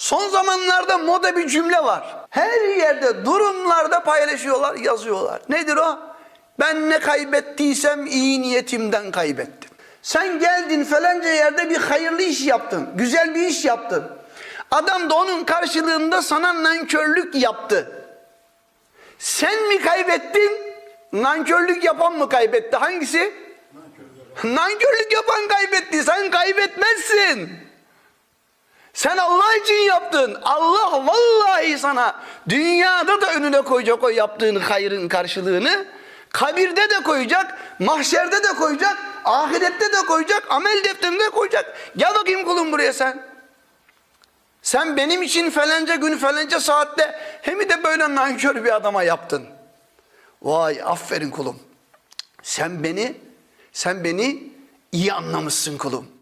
Son zamanlarda moda bir cümle var. Her yerde durumlarda paylaşıyorlar, yazıyorlar. Nedir o? Ben ne kaybettiysem iyi niyetimden kaybettim. Sen geldin falanca yerde bir hayırlı iş yaptın, güzel bir iş yaptın. Adam da onun karşılığında sana nankörlük yaptı. Sen mi kaybettin? Nankörlük yapan mı kaybetti? Hangisi? Nankörlük yapan kaybetti. Sen kaybetmezsin. Sen Allah için yaptın. Allah vallahi sana dünyada da önüne koyacak o yaptığın hayrın karşılığını. Kabirde de koyacak, mahşerde de koyacak, ahirette de koyacak, amel defterinde de koyacak. Gel bakayım kulum buraya sen. Sen benim için falanca gün falanca saatte hem de böyle nankör bir adama yaptın. Vay aferin kulum. Sen beni, sen beni iyi anlamışsın kulum.